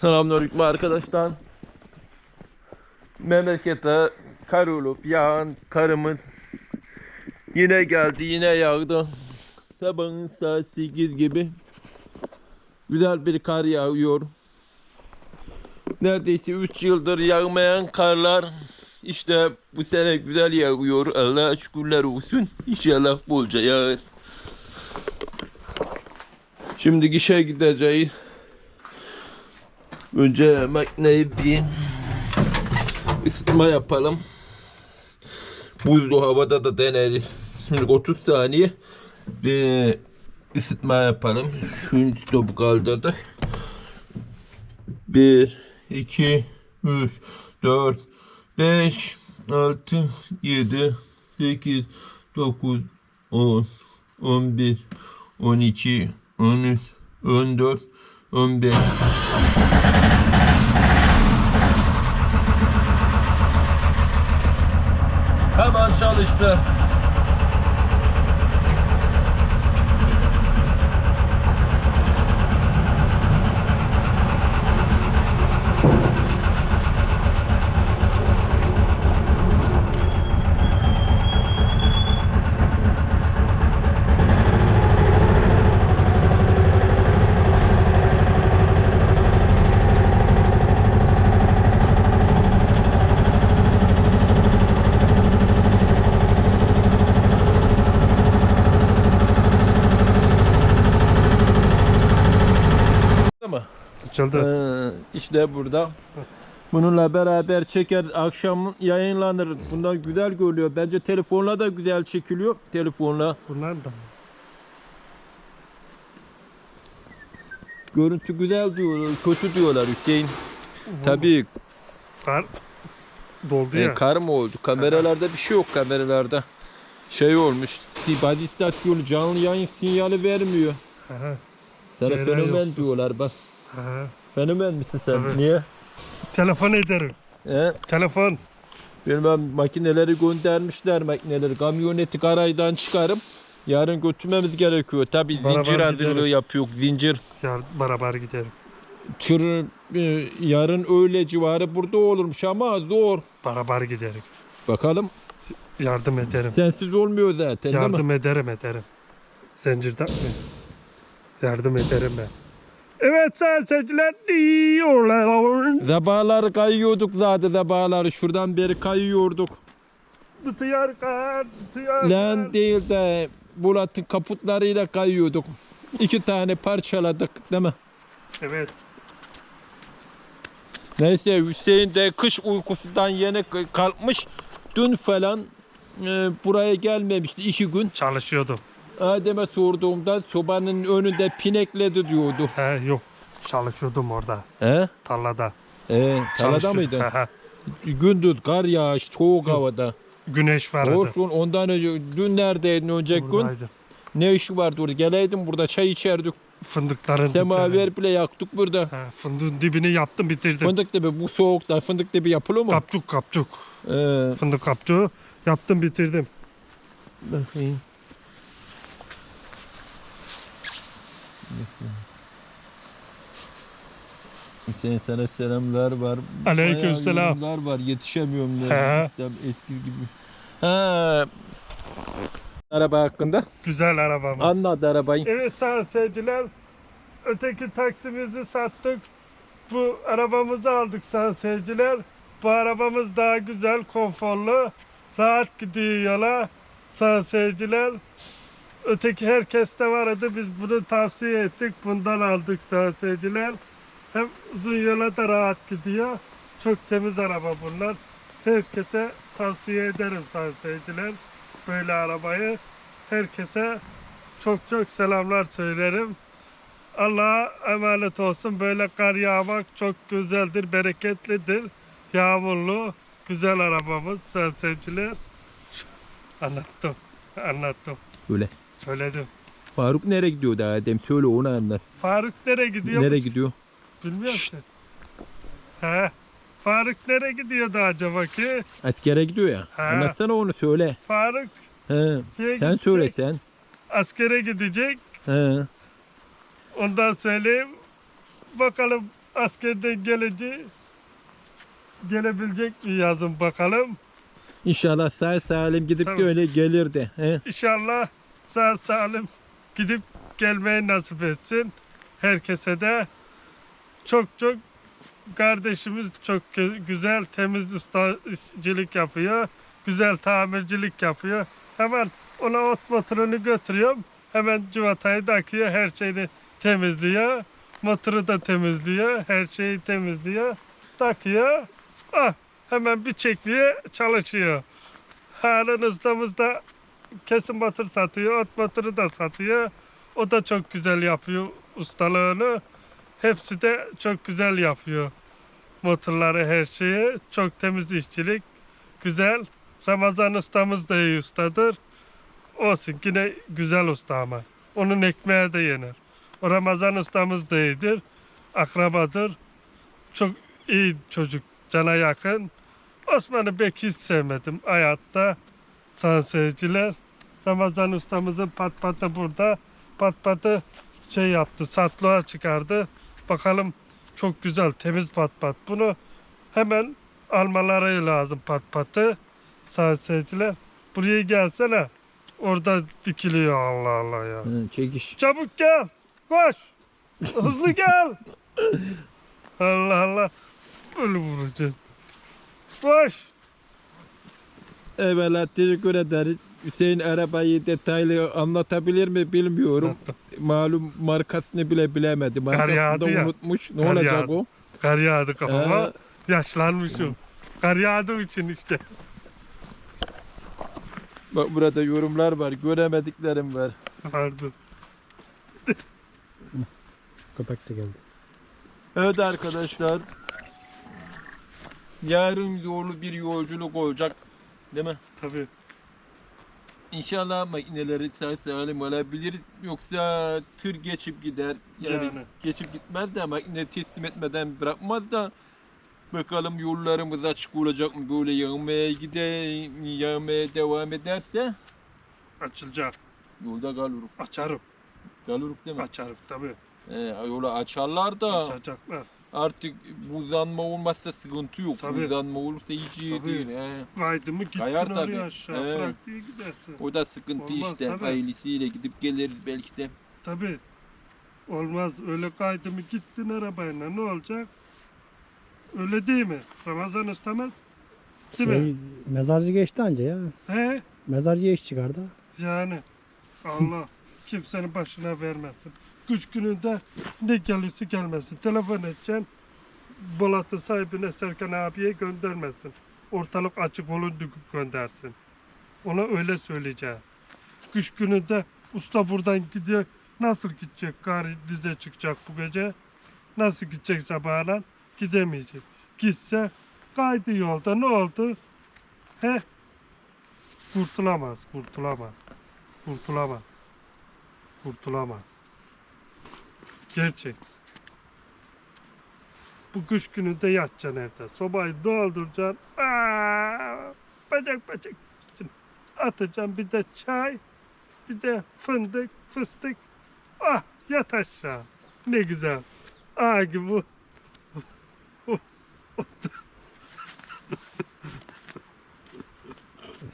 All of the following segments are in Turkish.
Selamünaleyküm arkadaşlar. Memlekete kar olup yağan karımız yine geldi yine yağdı. Sabahın saat 8 gibi güzel bir kar yağıyor. Neredeyse 3 yıldır yağmayan karlar işte bu sene güzel yağıyor. Allah'a şükürler olsun. İnşallah bolca yağar. Şimdi gişe gideceğiz. Önce makineyi bir ısıtma yapalım. Buzlu havada da deneriz. Şimdi 30 saniye bir ısıtma yapalım. Şunu stopu kaldırdık. 1, 2, 3, 4, 5, 6, 7, 8, 9, 10, 11, 12, 13, 14, 15. Hemen çalıştı. Ama Açıldı. Ee, işte burada. Bununla beraber çeker akşam yayınlanır. Bundan güzel görülüyor. Bence telefonla da güzel çekiliyor. Telefonla. Bunlar da. Görüntü güzel diyorlar. Kötü diyorlar Hüseyin. Tabii Kar doldu e, ya. kar mı oldu? Kameralarda bir şey yok kameralarda. Şey olmuş. Baz istasyonu canlı yayın sinyali vermiyor. Aha, Sana fenomen diyorlar bak. Aha. Fenomen misin sen? Tabii. Niye? Telefon ederim. He? Telefon. Bilmem makineleri göndermişler makineleri. Kamyoneti karaydan çıkarıp yarın götürmemiz gerekiyor. Tabi zincir hazırlığı yapıyor. Zincir. Yar, beraber gidelim. Tır e, yarın öğle civarı burada olurmuş ama zor. Beraber gidelim. Bakalım. Yardım ederim. Sensiz olmuyor zaten? Yardım ederim ederim. Zincirden mi? Yardım ederim ben. Evet sayın seyirciler diyorlar. Kayıyorduk zaten zabağları. Şuradan beri kayıyorduk. Tutuyor kar, tutuyor Lan değil de Bulat'ın kaputlarıyla kayıyorduk. İki tane parçaladık değil mi? Evet. Neyse Hüseyin de kış uykusundan yeni kalkmış. Dün falan e, buraya gelmemişti iki gün. Çalışıyordum. Adem'e sorduğumda sobanın önünde pinekledi diyordu. He yok. Çalışıyordum orada. He? Tarlada. E, talada Çalışıyordum. mıydın? Gündüz kar yağış, soğuk havada. Güneş vardı. Olsun ondan önce dün neredeydin önceki gün? Ne işi vardı orada? Geleydin burada çay içerdik. Fındıkların dipleri. Semaver bile yaktık burada. Ha, fındığın dibini yaptım bitirdim. Fındık dibi bu soğukta fındık dibi yapılır mı? Kapçuk kapçuk. Ee, Fındık kapçuğu yaptım bitirdim. bakayım. Hüseyin sana selamlar var. Aleyküm selam. var yetişemiyorum. İşte eski gibi. Ha. Araba hakkında. Güzel arabamız. Anlat arabayı. Evet sayın seyirciler. Öteki taksimizi sattık. Bu arabamızı aldık sayın seyirciler. Bu arabamız daha güzel, konforlu. Rahat gidiyor yola. Sayın seyirciler. Öteki herkeste vardı. Biz bunu tavsiye ettik. Bundan aldık seyirciler. Hem uzun yola da rahat gidiyor. Çok temiz araba bunlar. Herkese tavsiye ederim seyirciler. Böyle arabayı. Herkese çok çok selamlar söylerim. Allah'a emanet olsun. Böyle kar yağmak çok güzeldir, bereketlidir. Yağmurlu, güzel arabamız seyirciler. Anlattım, anlattım. Öyle. Söyledim. Faruk nereye gidiyordu Adem? Söyle onu anlat. Faruk nereye gidiyor? Nereye gidiyor? Bilmiyorum ki. He. Faruk nereye gidiyordu acaba ki? Askere gidiyor ya. He. Anlatsana onu söyle. Faruk He. şeye Sen gidecek, söyle sen. Askere gidecek. He. Ondan söyleyeyim. Bakalım askerden gelince gelebilecek mi yazın bakalım. İnşallah sağ salim gidip Tabii. öyle gelir de. He? İnşallah sağ salim gidip gelmeyi nasip etsin. Herkese de çok çok kardeşimiz çok gü- güzel temiz ustacılık yapıyor. Güzel tamircilik yapıyor. Hemen ona ot motorunu götürüyorum. Hemen civatayı takıyor. Her şeyini temizliyor. Motoru da temizliyor. Her şeyi temizliyor. Takıyor. Ah, hemen bir çekmeye çalışıyor. Harun ustamız da kesim motor satıyor. Ot motoru da satıyor. O da çok güzel yapıyor ustalığını. Hepsi de çok güzel yapıyor. Motorları her şeyi. Çok temiz işçilik. Güzel. Ramazan ustamız da iyi ustadır. Olsun yine güzel usta ama. Onun ekmeği de yenir. O Ramazan ustamız da iyidir. Akrabadır. Çok iyi çocuk. Cana yakın. Osman'ı pek hiç sevmedim hayatta. Sayın seyirciler. Ramazan ustamızın pat patı burada. Pat patı şey yaptı. Satlığa çıkardı. Bakalım çok güzel temiz pat pat. Bunu hemen almaları lazım pat patı. Sayın seyirciler. Buraya gelsene. Orada dikiliyor Allah Allah ya. Hı, çekiş. Çabuk gel. Koş. Hızlı gel. Allah Allah. Böyle vuracağım. Koş. Evvela teşekkür ederiz. Hüseyin arabayı detaylı anlatabilir mi bilmiyorum. Malum markasını bile bilemedim. Markasını yağdı da ya. unutmuş. Ne Kar olacak yağdı. o? Kar yağdı kafama. Ee, Yaşlanmışım. Kar yağdığı için işte. bak burada yorumlar var. Göremediklerim var. Vardı. Köpek de geldi. Evet arkadaşlar. Yarın zorlu bir yolculuk olacak. Değil mi? Tabii. İnşallah makineleri sağ salim olabilir. Yoksa tır geçip gider. Yani, Yani. geçip gitmez de makine teslim etmeden bırakmaz da bakalım yollarımız açık olacak mı? Böyle yağmaya gider, yağmaya devam ederse Açılacak. yolda kalırız. Açarım. Kalırız değil mi? Açarım tabii. Ee, yolu açarlar da Açacaklar. Artık buzlanma olmazsa sıkıntı yok. Tabii. Buzlanma olursa hiç iyi Tabii. değil. He. Kaydı mı gittin Kayar oraya tabii. aşağı. Evet. Frak diye gidersin. O da sıkıntı Olmaz, işte. tabii. Ailesiyle gidip geliriz belki de. Tabii. Olmaz. Öyle kaydı mı gittin arabayla ne olacak? Öyle değil mi? Ramazan ustamız. Değil mi? Şey, mezarcı geçti anca ya. He? Mezarcıya iş çıkardı. Yani Allah kimsenin başına vermesin. Güç gününde ne gelirse gelmesin. Telefon edeceksin. Bolat'ın sahibine Serkan abiye göndermesin. Ortalık açık olunca göndersin. Ona öyle söyleyeceğim. Güç gününde usta buradan gidiyor. Nasıl gidecek? Gari dize çıkacak bu gece. Nasıl gidecek sabahla? Gidemeyecek. Gitse kaydı yolda ne oldu? He? Kurtulamaz, kurtulamaz. Kurtulamaz. Kurtulamaz. Gerçek. Bu kış gününde yatacaksın evde. Sobayı dolduracaksın. Aa, bacak bacak. Atacaksın bir de çay. Bir de fındık, fıstık. Ah yat aşağı. Ne güzel. Aa gibi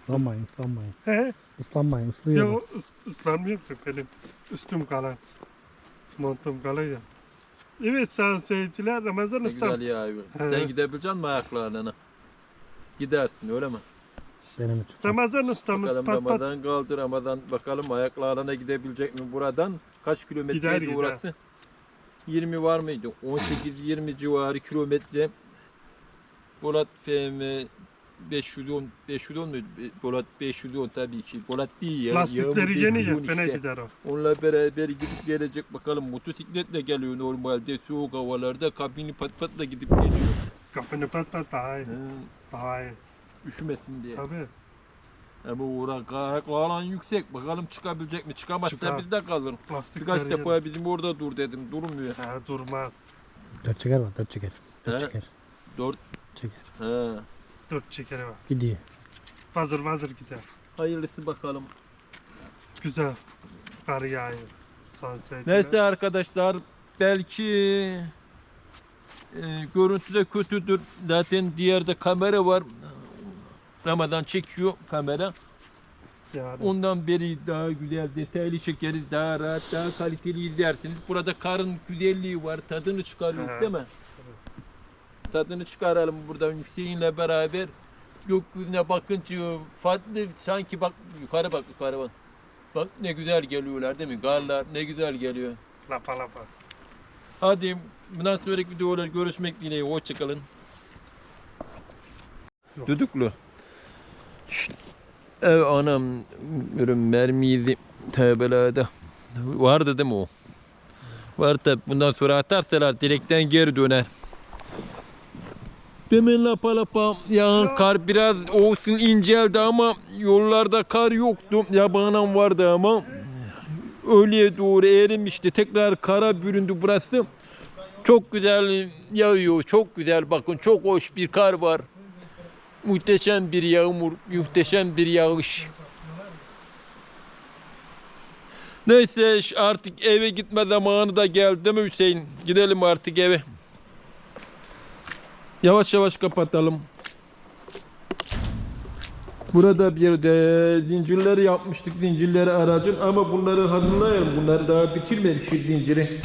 Islanmayın, ıslanmayın. He? Islanmayın, ıslıyor. o ıs- ıslanmıyor ki benim üstüm kalan. Montum kalan ya. Evet sayın seyirciler Ramazan Ne Usta. güzel yağıyor. He. Sen gidebilecek misin ayaklarına? Gidersin öyle mi? Benim için. Ramazan ustamız Bakalım pat pat. Ramazan kaldı Ramazan bakalım ayaklarına gidebilecek mi buradan? Kaç Gider, kilometreydi gider. orası? 20 var mıydı? 18-20 civarı kilometre. Polat FM 510 510 muydu? Polat 510 tabii ki. Polat değil ya. Lastikleri yeni ya 510 fena işte. gider o. Onunla beraber gidip gelecek bakalım. Motosikletle geliyor normalde soğuk havalarda. Kabini pat patla gidip geliyor. Kapını pat pat daha iyi. Daha iyi. üşümesin diye. Tabii. Ama uğrak alan yüksek. Bakalım çıkabilecek mi? Çıkamazsa Çıkar. bizde kalır. Lastikler Birkaç defa bizim orada dur dedim. Durmuyor. He, durmaz. Dört çeker var, dört çeker. Dört çeker. Dört. Çeker. He. Dört çekeri var. Gidiyor. Vazır vazır gider. Hayırlısı bakalım. Güzel. Kar yağıyor. Seyirciler. Neyse arkadaşlar belki görüntü de kötüdür. Zaten diğerde kamera var. Ramazan çekiyor kamera. Yani. Ondan beri daha güzel, detaylı çekeriz. Daha rahat, daha kaliteli izlersiniz. Burada karın güzelliği var. Tadını çıkarıyor Hı. değil mi? Tadını çıkaralım buradan Hüseyin'le beraber. Gökyüzüne bakınca farklı sanki bak yukarı bak yukarı bak. Bak ne güzel geliyorlar değil mi? Garlar ne güzel geliyor. Lapa lapa. Hadi bundan sonraki videolar görüşmek dileğiyle. Hoşçakalın. Düdüklü. Şşt. Ev anam ürün mermiydi tebelada. Vardı değil mi o? Var tabi bundan sonra atarsalar direkten geri döner. Demin lapa lapa yağan kar biraz olsun inceldi ama yollarda kar yoktu. Yabanam vardı ama öğleye doğru erimişti. Tekrar kara büründü burası. Çok güzel yağıyor. Çok güzel bakın. Çok hoş bir kar var. Muhteşem bir yağmur. Muhteşem bir yağış. Neyse artık eve gitme zamanı da geldi değil mi Hüseyin? Gidelim artık eve. Yavaş yavaş kapatalım. Burada bir de zincirleri yapmıştık zincirleri aracın ama bunları hazırlayalım. Bunları daha bitirmemişiz zinciri.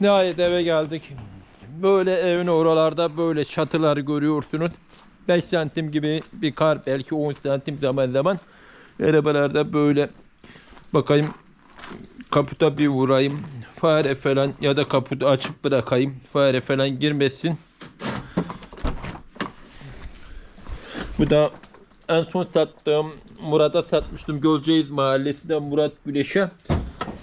Nihayet eve geldik. Böyle evin oralarda böyle çatıları görüyorsunuz. 5 santim gibi bir kar belki 10 santim zaman zaman. Arabalarda böyle bakayım kaputa bir vurayım. Fare falan ya da kaputu açıp bırakayım. Fare falan girmesin. Bu da en son sattığım Murat'a satmıştım. Gölceğiz mahallesinden Murat Güneş'e.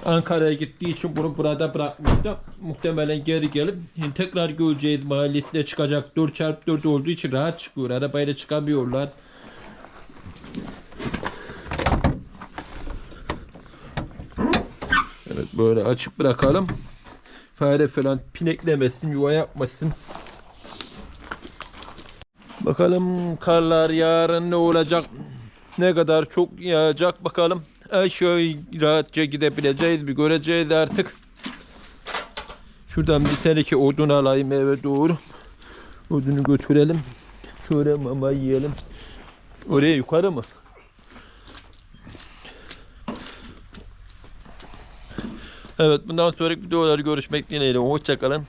Ankara'ya gittiği için bunu burada bırakmıştım. Muhtemelen geri gelip tekrar Gölceğiz mahallesine çıkacak. 4x4 olduğu için rahat çıkıyor. Arabayla çıkamıyorlar. Evet böyle açık bırakalım. Fare falan pineklemesin, yuva yapmasın. Bakalım karlar yarın ne olacak? Ne kadar çok yağacak bakalım. Aşağı rahatça gidebileceğiz bir göreceğiz artık. Şuradan bir teneke odun alayım eve doğru. Odunu götürelim. Şöyle mama yiyelim. Oraya yukarı mı? Evet bundan sonraki videoları görüşmek dileğiyle. Hoşçakalın.